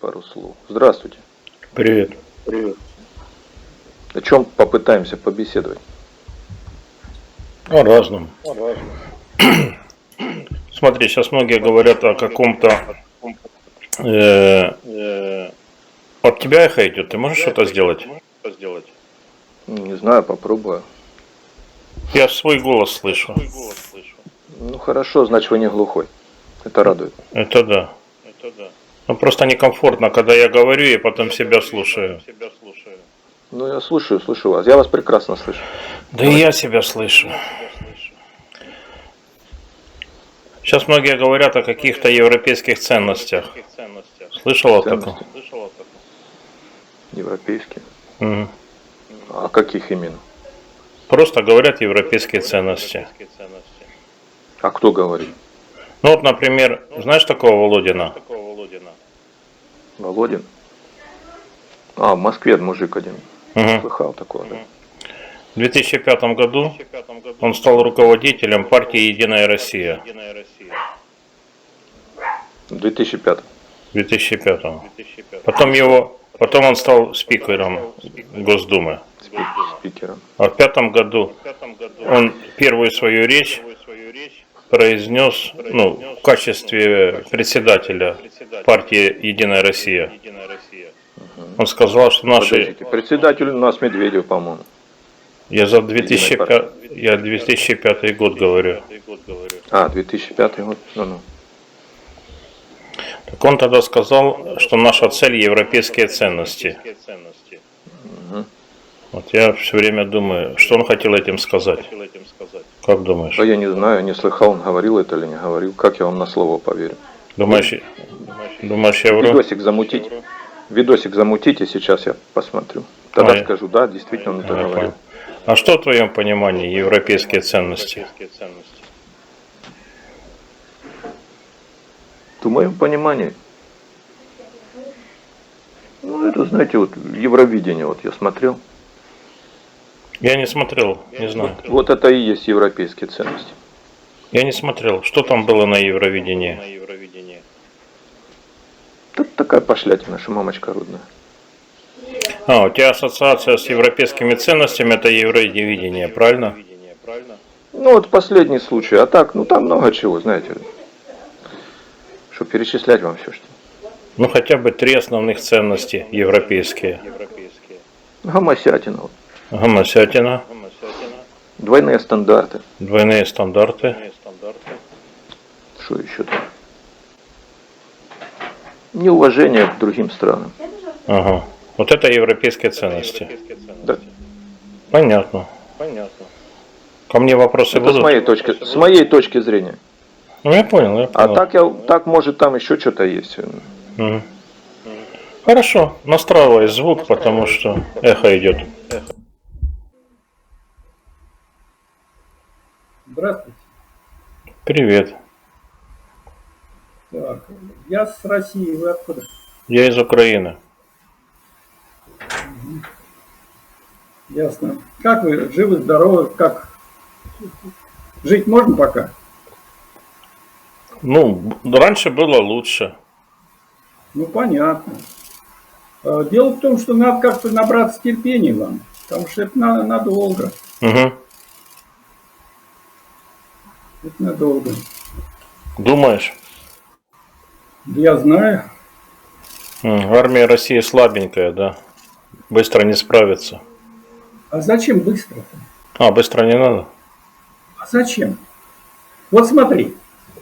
пару слов. Здравствуйте. Привет. Привет. О чем попытаемся побеседовать? О разном. Смотри, сейчас многие говорят о каком-то... э, от тебя эхо идет, ты можешь что-то сделать? Не знаю, попробую. Я свой голос слышу. Ну хорошо, значит вы не глухой. Это радует. Это да. Ну просто некомфортно, когда я говорю и потом себя слушаю. Ну я слушаю, слушаю вас. Я вас прекрасно слышу. Да и я себя слышу. Сейчас многие говорят о каких-то европейских ценностях. Слышал о таком? Европейские. Мгм. А каких именно? Просто говорят европейские ценности. А кто говорит? Ну вот, например, знаешь такого Володина? Володин? А, в Москве мужик один. Мгм. Слыхал такого, да? В 2005 году он стал руководителем партии «Единая Россия». В 2005. В 2005. Потом его, потом он стал спикером Госдумы. Спи- Спикером. А в пятом году он первую свою речь произнес ну, в качестве председателя партии «Единая Россия». Он сказал, что наши... Подождите, председатель у нас Медведев, по-моему. Я за 2005, я 2005 год говорю. А, 2005 год. Ну, ну. Так он тогда сказал, что наша цель европейские ценности. Вот я все время думаю, что он хотел этим сказать. Как думаешь? Да я не знаю, не слыхал, он говорил это или не говорил. Как я вам на слово поверю? Думаешь, думаешь, я вру? Видосик замутить. Видосик замутите, сейчас я посмотрю. Тогда Ой. скажу, да, действительно он это говорил. понял. А что в твоем понимании европейские ценности? В моем понимании, ну это, знаете, вот Евровидение, вот я смотрел. Я не смотрел, не знаю. Вот это и есть европейские ценности. Я не смотрел, что там было на Евровидении. Тут такая пошлятина, что мамочка родная. А, у тебя ассоциация с европейскими ценностями это Евровидение, правильно? Ну вот последний случай, а так, ну там много чего, знаете. Что перечислять вам все, что? Ну хотя бы три основных ценности европейские. Гомосятина, вот. Гомосятина, двойные стандарты. двойные стандарты, Что еще там? Неуважение к другим странам. ага. Вот это европейские ценности. Да. Понятно. Ко мне вопросы Это с будут? моей точки, с моей точки зрения. Ну я понял, я А понял. так, я, так может там еще что-то есть. Мгм. Хорошо, настраивай звук, потому что эхо идет. Здравствуйте. Привет. Так, я с России, вы откуда? Я из Украины. Ясно. Как вы? Живы, здоровы? Как? Жить можно пока? Ну, раньше было лучше. Ну, понятно. А, Дело в том, что надо как-то набраться терпения вам, потому что это на- надолго. Угу. Это надолго. Думаешь? Я знаю. Армия России слабенькая, да? Быстро не справится. А зачем быстро? А, быстро не надо? А зачем? Вот смотри,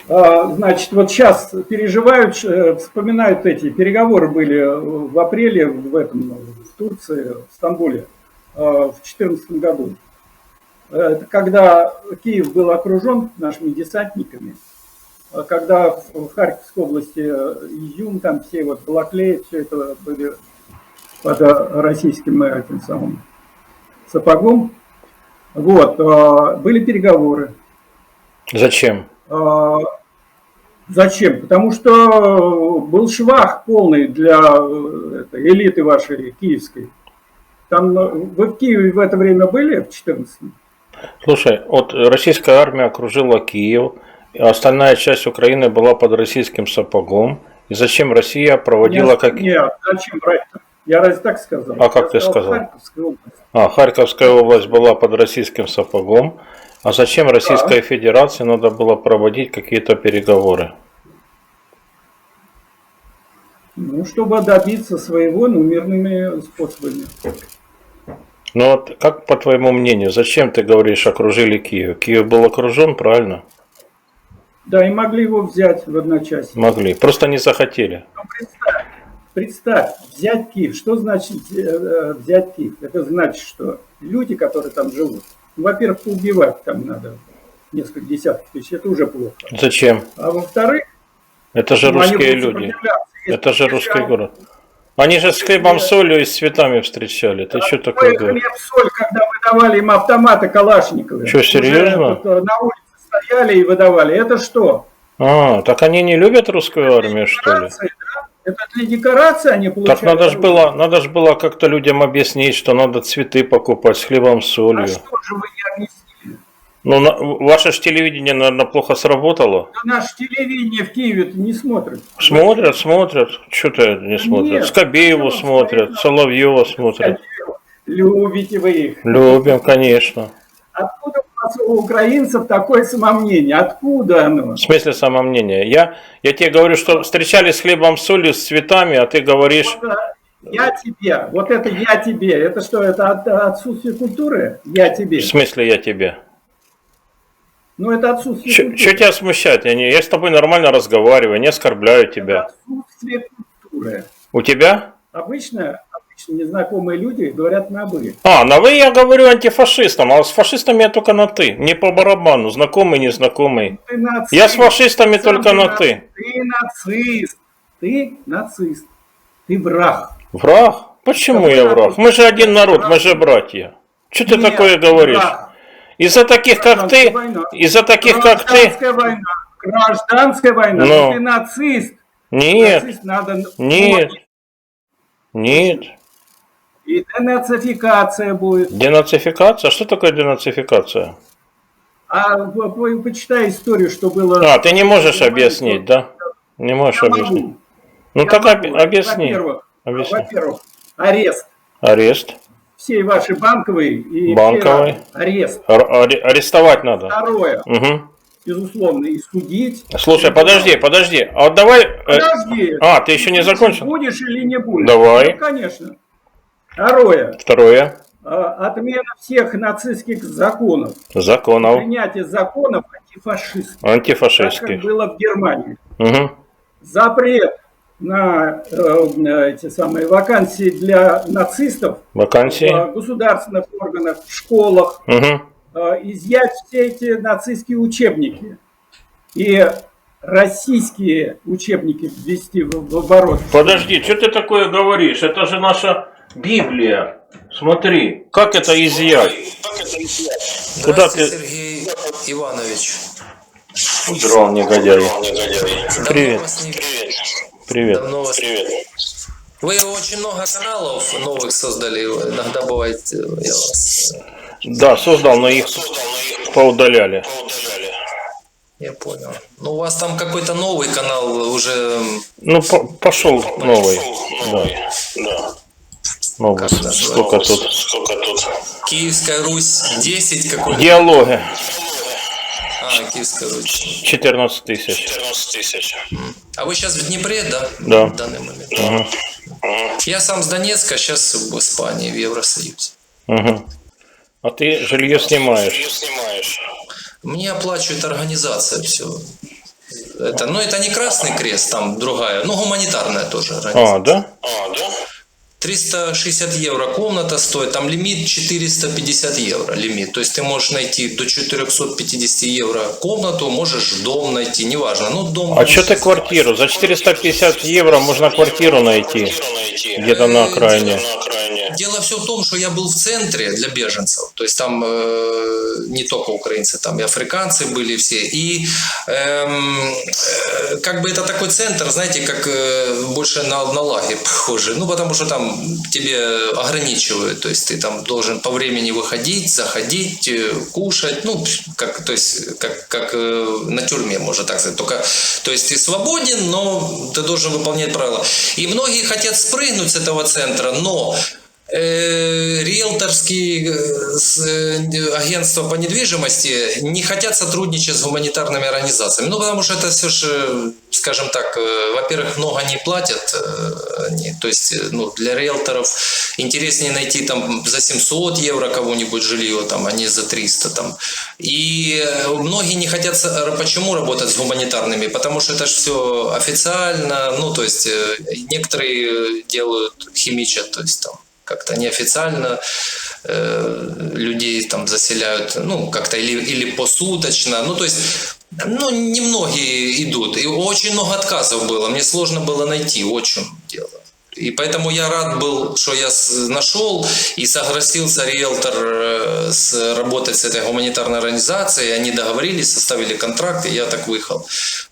а, значит, вот сейчас переживают, э, вспоминают эти переговоры были в апреле в этом, в Турции, в Стамбуле э, в 2014 году. Это когда Киев был окружен нашими десантниками, а когда в Харьковской области э, Изюм, там все вот Балаклеи, все это были под э, российским э, этим самым сапогом. Вот, э, были переговоры. Зачем? Зачем? Потому что был швах полный для э, элиты вашей киевской. Там э, вы в Киеве в это время были в 14 Слушай, вот российская армия окружила Киев, остальная часть Украины была под российским сапогом, И зачем Россия проводила Я- как... Нет, зачем брать-то? Я разве так сказал? А как Я ты сказал? Харьковская область. А, Харьковская область была под российским сапогом. А зачем Российской Федерации надо было проводить какие-то переговоры? Ну, чтобы добиться своего, ну, мирными способами. Ну вот, как по твоему мнению, зачем ты говоришь, окружили Киев? Киев был окружен, правильно? Да, и могли его взять в одночасье. Могли. Просто не захотели. Ну, представь, представь, взять Киев. Что значит э, э, взять Киев? Это значит, что люди, которые там живут, ну, во-первых, поубивать там надо несколько десятков тысяч, это уже плохо. Зачем? А во-вторых, Это же русские люди. Это же русский город. Они же с хлебом, солью и с цветами встречали. Ты что такое говоришь? хлеб, соль, когда выдавали им автоматы Калашниковы. Что, Уже серьезно? э, на улице стояли и выдавали. Это что? А, так они не любят русскую армию, что ли? Да? Это для декорации они получают. Так надо же было, надо ж было как-то людям объяснить, что надо цветы покупать с хлебом, А солью. что же вы не объяснили? Ну, на- ваше ж телевидение, наверное, плохо сработало. Да наше телевидение в Киеве не смотрит. Смотрят, смотрят. Что-то не смотрят. Нет. Скобееву смотрят, смотрят. Соловьева смотрят. Любите вы их. Любим, конечно. Откуда у вас у украинцев такое самомнение? Откуда оно? В смысле самомнения? Я, я тебе говорю, что встречались с хлебом, солью, с цветами, а ты говоришь... Вот, э, Я тебе, вот это я тебе, это что, это от- отсутствие культуры? Я тебе. В смысле я тебе? Ну это отсутствие Что культуры. тебя смущает? Я, не, я с тобой нормально разговариваю, не оскорбляю Это тебя. отсутствие культуры. У тебя? Обычно, обычно незнакомые люди говорят на «вы». А, на вы я говорю антифашистам, а с фашистами я только на ты. Не по барабану, знакомый, незнакомый. Ты нацист. Я с фашистами Сам только на нацист. ты. Ты нацист. Ты нацист. Ты враг. Враг? Почему я враг? Мы же один народ, мы же братья. Что ты такое говоришь? враг. Из-за таких, как ты, из-за таких, как ты... Гражданская война. Гражданская война. Ну. Но ты нацист. Нет, Нацист надо... нет, нет. И денацификация будет. Денацификация? Что такое денацификация? А почитай историю, что было... А, ты не можешь объяснить, да? Не можешь Я объяснить. могу. Ну Я так могу. об- объясни. Во-первых, Объясни. во-первых, арест. Арест. Всей вашей банковой и Банковой. первое, арест. Ар- аре- арестовать надо. Второе, Угу. безусловно, и судить. Слушай, подожди, подожди. А вот давай... э, Подожди. А, ты еще не закончил? Будешь или не будешь? Давай. Ну, конечно. Второе. Второе. а, Отмена всех нацистских законов. Законов. Принятие законов антифашистских. Так как Антифашистских. было в Германии. Угу. Запрет на э, на эти самые вакансии для нацистов Вакансии. в государственных органах, в школах, Угу. э, изъять все эти нацистские учебники и российские учебники ввести в, в оборот. Подожди, что ты такое говоришь? Это же наша Библия. Смотри, как это изъять? Куда Здравствуйте, ты- Сергей Иванович. Удрал, негодяй. Давно Привет. Привет. давно вас- Вы очень много каналов новых создали. Иногда бывает, э, я вас... Да, создал, но их поудаляли. Я понял. Ну, у вас там какой-то новый канал уже... Ну, по- пошел новый. Да. Новый. Как это Сколько тут? Киевская Русь 10 какой-то. Диалоги. А, Киевская Русь. 14 тысяч. А вы сейчас в Днепре, да? Да. В данный момент. Я сам с Донецка, сейчас в Испании, в Евросоюзе. Угу. А ты жилье снимаешь. Мне оплачивает организация все. Это, ну, это не Красный Крест, там другая, ну, гуманитарная тоже организация. А, да? 360 евро комната стоит, там лимит 450 евро лимит. То есть ты можешь найти до 450 евро комнату, можешь дом найти, неважно. Ну, дом... А что ты квартиру? За 450 евро можно квартиру найти. Где-то на окраине. Дело все в том, что я был в центре для беженцев. То есть там э, не только украинцы, там и африканцы были все. И эм, э, как бы это такой центр, знаете, как э, больше на, на лагерь похоже. Ну, потому что там тебе ограничивают. То есть ты там должен по времени выходить, заходить, э, кушать. Ну, как, то есть как, как э, на тюрьме, можно так сказать. Только, то есть ты свободен, но ты должен выполнять правила. И многие хотят спрыгнуть с этого центра, но риэлторские э, э, агентства по недвижимости не хотят сотрудничать с гуманитарными организациями. Ну, потому что это все же, э, скажем так, э, во-первых, много не платят. э, они. То есть, э, ну, для риэлторов интереснее найти там за 700 евро кого-нибудь жилье, там, а не за 300. Там. И э, многие не хотят... Почему работать с гуманитарными? Потому что это же все официально. Ну, то есть, э, некоторые э, делают, химичат, то есть там как-то неофициально э, людей там заселяют, ну, как-то или, или посуточно. Ну, то есть, ну, немногие идут. И очень много отказов было. Мне сложно было найти, вот в чем дело. И поэтому я рад был, что я нашел и согласился риэлтор э, с, работать с этой гуманитарной организацией. Они договорились, составили контракт, и я так выехал.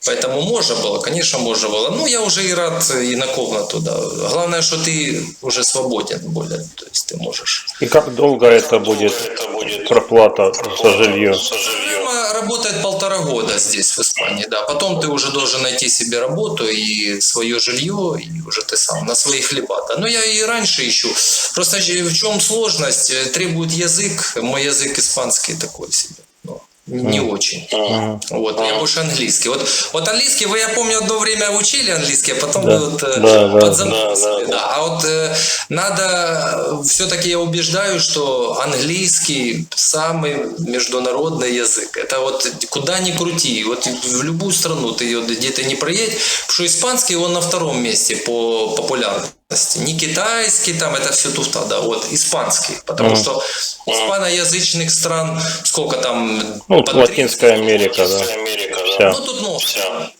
Поэтому можно было, конечно, можно было. Ну, я уже и рад и на комнату, да. Главное, что ты уже свободен более, то есть ты можешь. И как долго это будет проплата за жилье? Работает полтора года здесь, в Испании, да. Потом ты уже должен найти себе работу и свое жилье, и уже ты сам на свои хлеба. Да. Но я и раньше ищу. Просто в чем сложность? Э, Требует язык. Мой язык испанский такой себе. Ну, не очень. Вот, я больше английский. Вот, вот английский, вы, я помню, одно время учили английский, а потом Да. вы вот э, Да, да. подзабросили, да. А вот э, надо, все-таки я убеждаю, что английский самый международный язык. Это вот куда ни крути, вот в любую страну ты ее где-то не проедь, потому что испанский он на втором месте по популярности. Не китайский, там это все туфта, да, вот испанский. Потому что испаноязычных стран, сколько там? Ну, по Латинская Америка, да. Вся. ну, тут много.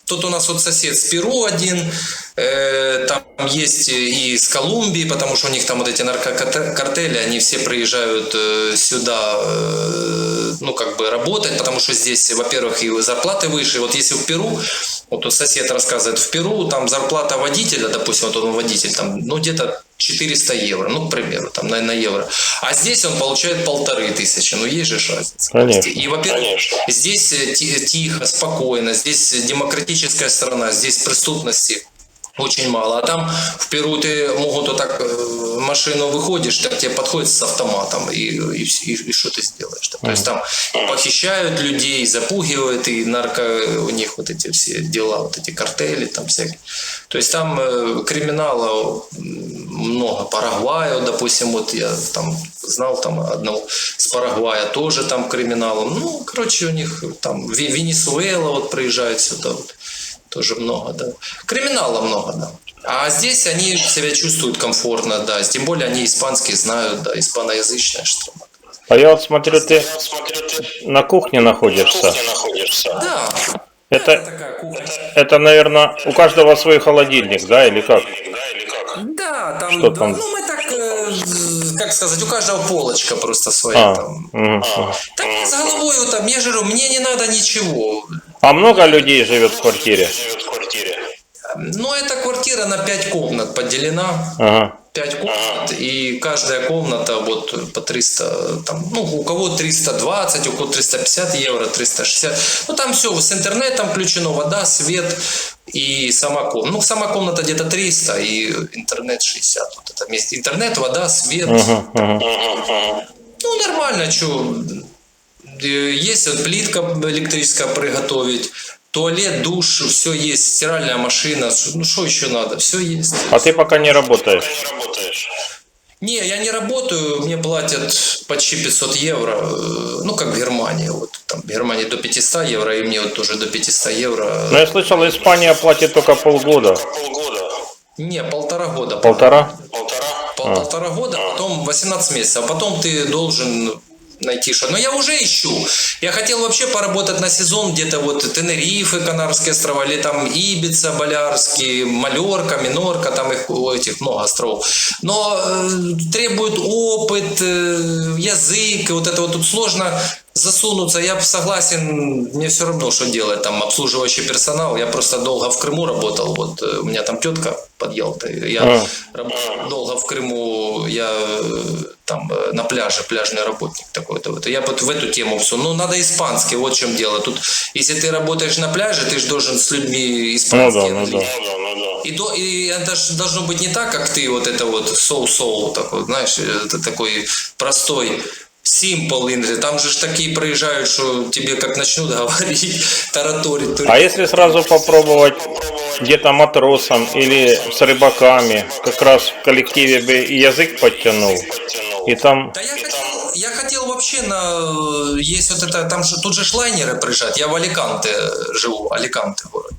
Тут у нас вот сосед с Перу один, э, там есть и из Колумбии, потому что у них там вот эти наркокартели, они все приезжают э, сюда, э, ну, как бы работать, потому что здесь, во-первых, и зарплаты выше. Вот если в Перу, вот тут сосед рассказывает, в Перу там зарплата водителя, допустим, вот он водитель, там, ну, где-то 400 евро, ну, к примеру, там, на, на евро. А здесь он получает полторы тысячи, ну, есть же разница. Конечно. И, во-первых, здесь э, ти- тихо, спокойно, здесь демократическая страна, здесь преступности очень мало. А там в Перу ты могут вот так э, машину выходишь, так тебе подходит с автоматом, и, и, и- и что ты сделаешь? То есть там похищают людей, запугивают, и нарко у них вот эти все дела, вот эти картели там всякие. То есть там э, криминала много. Парагваю, допустим, вот я там знал там одного с Парагвая тоже там криминалом. Ну, короче, у них там Ве- Венесуэла вот приезжает сюда вот. Тоже много, да. Криминала много, да. А здесь они себя чувствуют комфортно, да. Тем более они испанский знают, да, испаноязычная страна. А я вот смотрю, ты на кухне находишься. Да, Это, такая кухня. это, наверное, у каждого свой холодильник, да, или как? Да, там, Что да, там? ну мы так, э, как сказать, у каждого полочка просто своя А, там. мгм, мгм. Так с головой вот там, я говорю, мне не надо ничего. а много людей живет в квартире? Ну, эта квартира на 5 комнат поделена. Ага. 5 комнат, и каждая комната вот по 300, там, ну, у кого 320, у кого 350 евро, 360. Ну, там все с интернетом включено, вода, свет и сама комната. Ну, сама комната где-то 300, и интернет 60. Вот это вместе. Интернет, вода, свет. Ну, нормально, что есть вот плитка электрическая приготовить, туалет, душ, все есть, стиральная машина, ну что еще надо, все есть. А ты пока не работаешь. Не, я не работаю, мне платят почти 500 евро, э, ну как в Германии, вот там в Германии до 500 евро, и мне вот тоже до 500 евро. Но я слышал, Испания платит только полгода. Не, полтора года. Полтора? Пол- Полтора года, потом 18 месяцев, а потом ты должен найти что. Но я уже ищу. Я хотел вообще поработать на сезон где-то вот Тенерифе, Канарские острова, или там Ибица, Болярские, Малерка, Минорка, там их этих много островов. Но э, требует опыт, э, язык, вот это вот тут сложно засунуться. Я согласен, мне все равно, что делать, там обслуживающий персонал. Я просто долго в Крыму работал, вот э, у меня там тетка под Ялтой. Я А. работал долго в Крыму, я э, там э, на пляже, пляжный работник такой-то. Вот. Я вот в эту тему все. Ну, надо испанский, вот в чем дело. Тут, если ты работаешь на пляже, ты же должен с людьми Ну испанский да, ну да. английский. И, то, и это ж должно быть не так, как ты, вот это вот соу-соу такой, знаешь, это такой простой simple English. Там же ж такие проезжают, что тебе как начнут говорить, тараторить. то А если сразу попробовать где-то матросом или с рыбаками, как раз в коллективе бы и язык подтянул, и там Да я хотел, я хотел вообще на... Есть вот это, там же, тут же шлайнеры приезжают. Я в Аликанте живу, Аликанте город.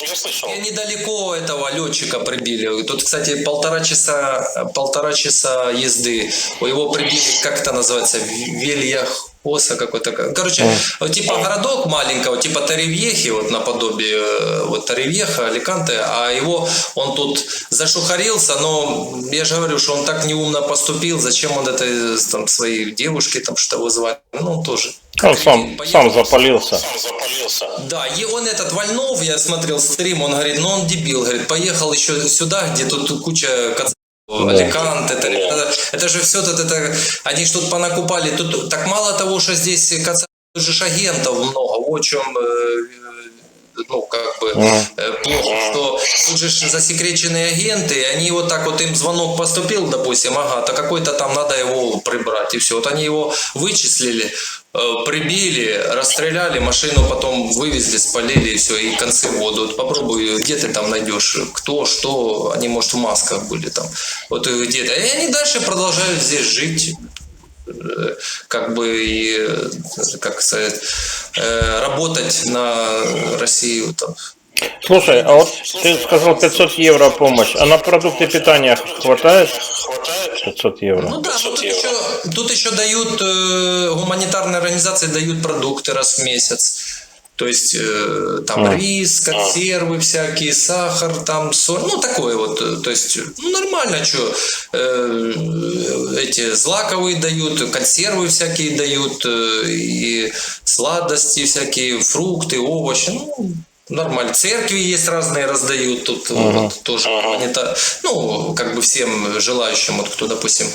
я слышал. И недалеко этого летчика прибили. Тут, кстати, полтора часа, полтора часа езды. Его прибили, как это называется, Велья Хоса какой-то. Короче, вот типа городок маленького, типа Таривьехи, вот наподобие э, вот Таривьеха, Аликанте, а его, он тут зашухарился, но я же говорю, что он так неумно поступил, зачем он это э, там своей девушке там что вызвать, ну тоже. Он сам, сам запалился. Да, и он этот Вольнов, я смотрел стрим, он говорит, ну он дебил, говорит, поехал еще сюда, где тут куча кац- Аликант, это, это, это же все тут, это, они что-то понакупали, тут так мало того, что здесь кац- тут же агентов много, о чем, ну, как бы, э, плохо, что тут же засекреченные агенты, и они вот так вот, им звонок поступил, допустим, ага, то какой-то там надо его прибрать, и все, вот они его вычислили, э, прибили, расстреляли, машину потом вывезли, спалили, и все, и концы в воду. Вот попробуй, где ты там найдешь, кто, что, они, может, в масках были там, вот и где-то. И они дальше продолжают здесь жить, э, как бы и, э, как сказать, э, работать на Россию там. Слушай, а вот ты сказал 500 евро помощь, а на продукты питания хватает? 500 евро. Ну да, ну тут еще, тут еще дают, э, гуманитарные организации дают продукты раз в месяц. То есть э, там А. рис, консервы всякие, сахар, там соль, ну такое вот. э, То есть, ну нормально, что эти злаковые дают, консервы всякие дают, э, и сладости всякие, фрукты, овощи, ну Нормально. Церкви есть разные, раздают тут вот, тоже. гуманита- Ну, как бы всем желающим, вот кто, допустим,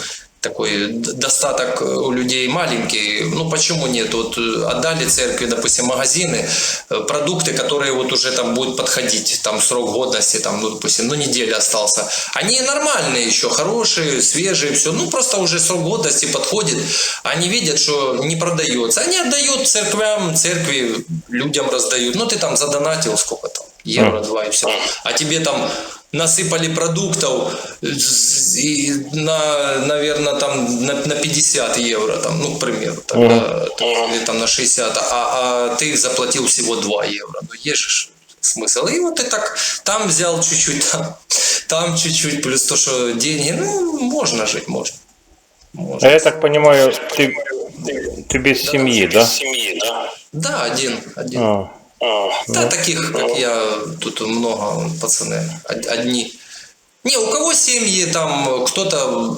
такой достаток у людей маленький. Ну, почему нет? Вот э, отдали церкви, допустим, магазины, э, продукты, которые вот уже там будут подходить, там срок годности, там, ну, допустим, ну, неделя остался. Они нормальные еще, хорошие, свежие, все. Ну, просто уже срок годности подходит. Они видят, что не продается. Они отдают церквям, церкви людям раздают. Ну, ты там задонатил сколько там? Евро два и все. А тебе там насыпали продуктов и на, наверное, там на, на 50 евро, там, ну, к примеру, тогда, или там на 60, а, а ты заплатил всего 2 евро. Ну, же смысл. И вот ты так там взял чуть-чуть, там, там чуть-чуть, плюс то, что деньги, ну, можно жить, можно. А можно. я так понимаю, ты, ты без семьи, да? Да, один, один. А, Да, таких, как я, тут много, пацаны, од- одни. Не, у кого семьи, там кто-то,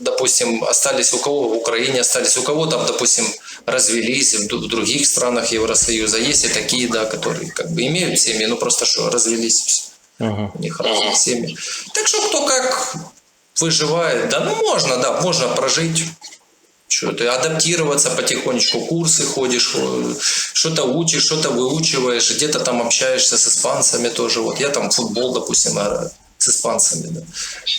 допустим, остались, у кого в Украине остались, у кого там, допустим, развелись в других странах Евросоюза. Есть и такие, да, которые как бы имеют семьи, ну просто что, развелись, мгм. у них разные семьи. Так что кто как выживает, да, ну можно, да, можно прожить. Что ты адаптироваться потихонечку, курсы ходишь, э, что-то учишь, что-то выучиваешь, где-то там общаешься с испанцами тоже. Вот я там футбол, допустим, играю с испанцами, да.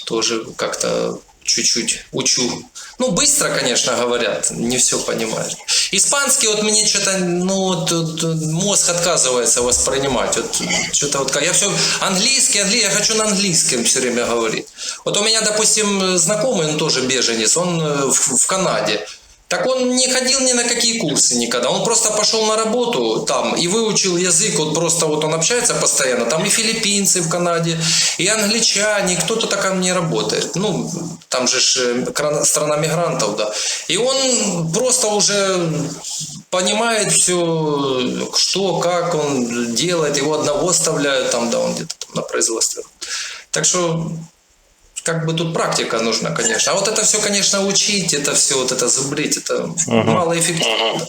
тоже как-то чуть-чуть учу. Ну, быстро, конечно, говорят, не все понимаешь. Испанский вот мне что-то, ну, вот, вот, мозг отказывается воспринимать. Вот, что-то вот, я все английский, английский, я хочу на английском все время говорить. Вот у меня, допустим, знакомый, он тоже беженец, он э, в, в Канаде. Так он не ходил ни на какие курсы никогда. Он просто пошел на работу там и выучил язык. Вот просто вот он общается постоянно. Там и филиппинцы в Канаде, и англичане, кто-то так не работает. Ну, там же э, страна мигрантов, да. И он просто уже понимает все, что, как он делает. Его одного оставляют там, да, он где-то на производстве. Так что как бы тут практика нужна, конечно. А вот это все, конечно, учить, это все вот это зубрить, это малоэффективно.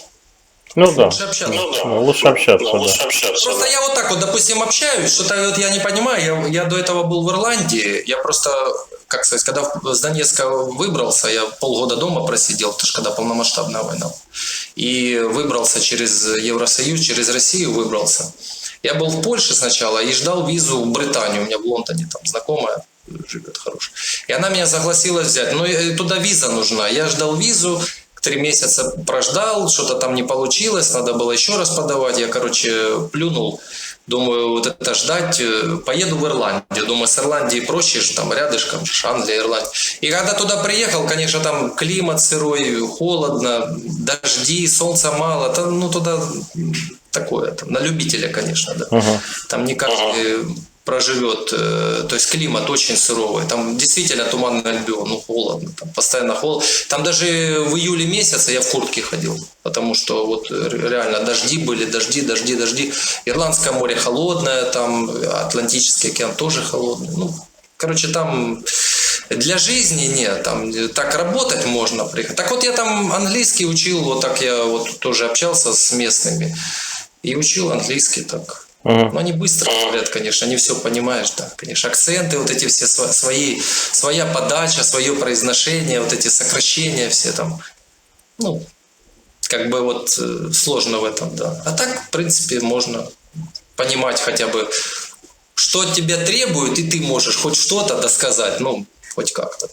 Ну да. Лучше общаться. Ну, лучше общаться, да. Просто я вот так вот, допустим, общаюсь, что-то вот я не понимаю, я, я до этого был в Ирландии, я просто, как сказать, когда в- с Донецка выбрался, я полгода дома просидел, потому что когда полномасштабная война, и выбрался через Евросоюз, через Россию выбрался. Я был в Польше сначала и ждал визу в Британию, у меня в Лондоне там знакомая живет хорошая. И она меня согласилась взять. Но э, туда виза нужна. Я ждал визу, три месяца прождал, что-то там не получилось, надо было еще раз подавать. Я, короче, плюнул. Думаю, вот это ждать, э, поеду в Ирландию. Думаю, с Ирландии проще же, там рядышком, же Англия, Ирландия. И когда туда приехал, конечно, там климат сырой, холодно, дожди, солнца мало. Там, ну, туда такое, там, на любителя, конечно, да. Там не каждый проживет, э, то есть климат очень суровый, там действительно туманный альбион, ну холодно, там постоянно холодно. Там даже в июле месяце я в куртке ходил, потому что вот ре- реально дожди были, дожди, дожди, дожди. Ирландское море холодное, там Атлантический океан тоже холодный. Ну, короче, там для жизни нет, там так работать можно. приехать. Так вот я там английский учил, вот так я вот тоже общался с местными и учил английский так. Но они быстро говорят, конечно, не все понимаешь, да, конечно. Акценты, вот эти все свои, своя подача, свое произношение, вот эти сокращения все там, ну, как бы вот э, сложно в этом, да. А так, в принципе, можно понимать хотя бы, что от тебя требуют, и ты можешь хоть что-то досказать, ну, хоть как-то.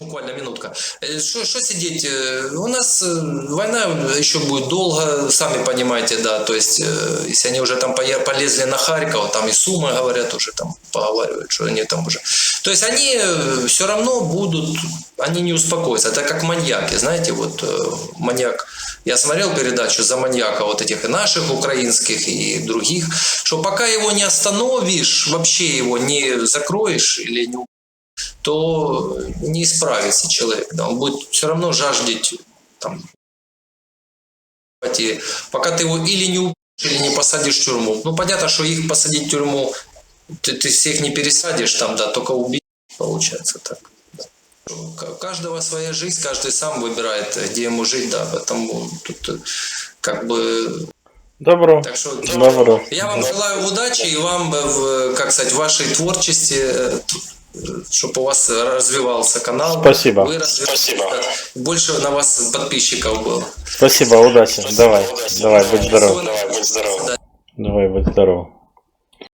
Буквально минутка. Э, Что что сидеть? Э, У нас э, война еще будет долго, сами понимаете, да. То есть, э, если они уже там полезли на Харьков, там и Сумы говорят уже, там поговаривают, что они там уже. То есть они все равно будут, они не успокоятся. Это как маньяки, знаете, вот э, маньяк. Я смотрел передачу за маньяка вот этих и наших украинских, и других, что пока его не остановишь, вообще его не закроешь или не то не исправится человек. Да, он будет все равно жаждать там, пока ты его или не убьешь, или не посадишь в тюрьму. Ну, понятно, что их посадить в тюрьму, ты, ты всех не пересадишь там, да, только убить получается так. да. У каждого своя жизнь, каждый сам выбирает, где ему жить, да, поэтому тут э, как бы Добро. так что Добро. я вам желаю удачи и вам, э, в, как сказать, в вашей творчестве, чтобы у вас развивался канал. Спасибо. Вы да, больше на вас подписчиков было. Спасибо, удачи. Давай, давай, будь здоров. Всего Давай, будь здоров.